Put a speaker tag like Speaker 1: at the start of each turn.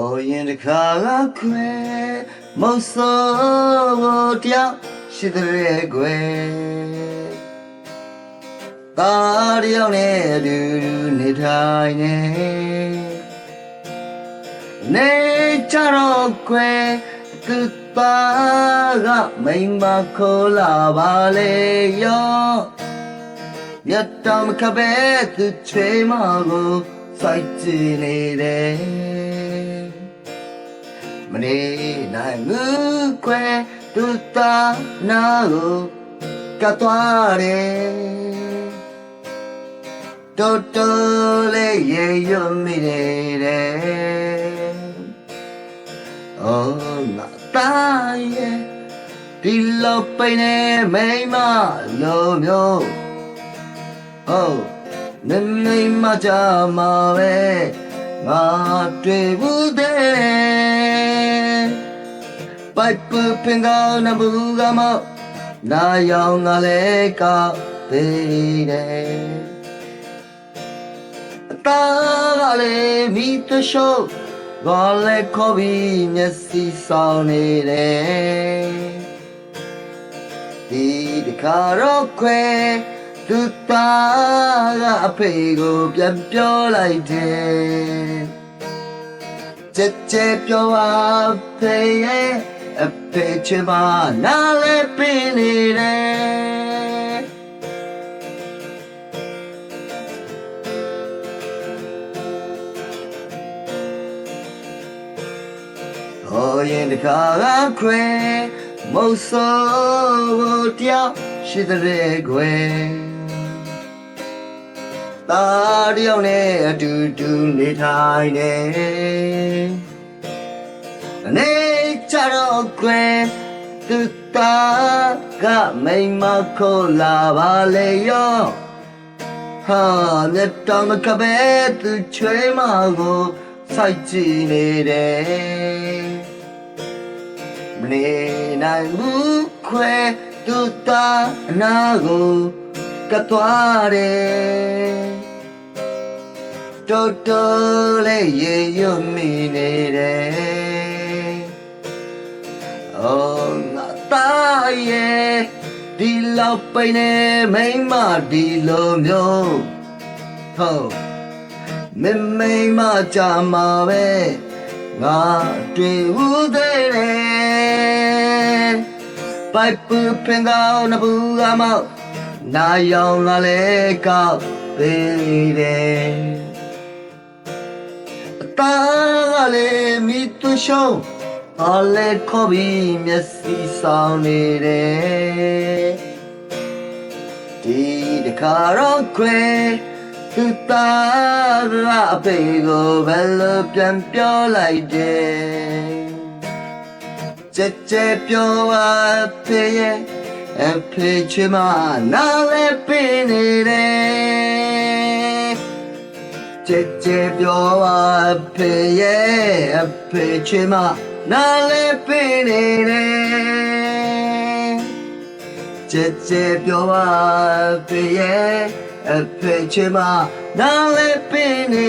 Speaker 1: အော်ရင်တခါကခွဲမုတ်ဆိုးတယောက်ရှိတဲ့ကွယ်တာတယောက်နဲ့အတူတူနေထိုင်နေနေကြတော့ကွယ်သူသားကမိန်မခေါ်လာပါလေရောမြတ်တော်မခပဲသူချေမကို စိုက်ကြည့်နေတယ်မနေနိုင်ဘူးကွယ်သူသားနာကိုကတ်သွားတယ်တော်တော်လေးရေရွမိနေတယ် Oh, la taille di lo peine mei ma lo myo Oh, ne mei ma ja ma ve nga တွေ့ဘူးတဲ့ပိုက်ပပင်ကောင်းနဘူးကမောက်နာယောင်ငါလဲကောက်သေးတယ်အသားကလည်းမိတရှုပ်ဘာလဲခေါ်ပြီးမျက်စိဆောင်နေတယ်ဒီတခါတော့ခွဲ သူသားကအဖေကိုပြန်ပြောလိုက်တယ်ကြက်ကြက်ပြောပါဖေရဲ့အဖေချင်ပါနားလဲပင်နေတယ်ဟောရင်တခါကခွဲမုတ်ဆိုးတယောက်ရှိတဲ့ခွဲ တာတယောက်နဲ့အတူတူနေထိုင်နေအနေချတော့ခွဲသူသားကမိန်မခေါ်လာပါလေရောဟာမြတ်တော်မကပဲသူချွေးမကိုစိုက်ကြည့်နေတယ်မနေနိုင်ဘူးခွဲသူသားအနာကို ကတ်သွားတယ်တော်တော်လေးရေရွမိနေတယ် Oh, ngata ye di lo pai ne mai ma di lo myo ho me mai ma cha ma be nga twi u de le pai pu pen ga na bu ga ma na yong la le ka pe de တာကလည်းမိသူရှုံးအလဲခေါ်ပြီးမျက်စိဆောင်နေတယ်ဒီတခါတော့ခွဲသူသားကအဖေကိုဘယ်လိုပြန်ပြောလိုက်တယ်ကြက်ကြက်ပြောပါဖေရဲ့ အဖေချမနားလဲပင်နေတယ်ကြက်ကြက်ပြောပါဖေရဲ့အဖေချင်မနားလဲပင်နေတယ်ကြက်ကြက်ပြောပါဖေရဲ့အဖေချင်မနားလဲပင်နေ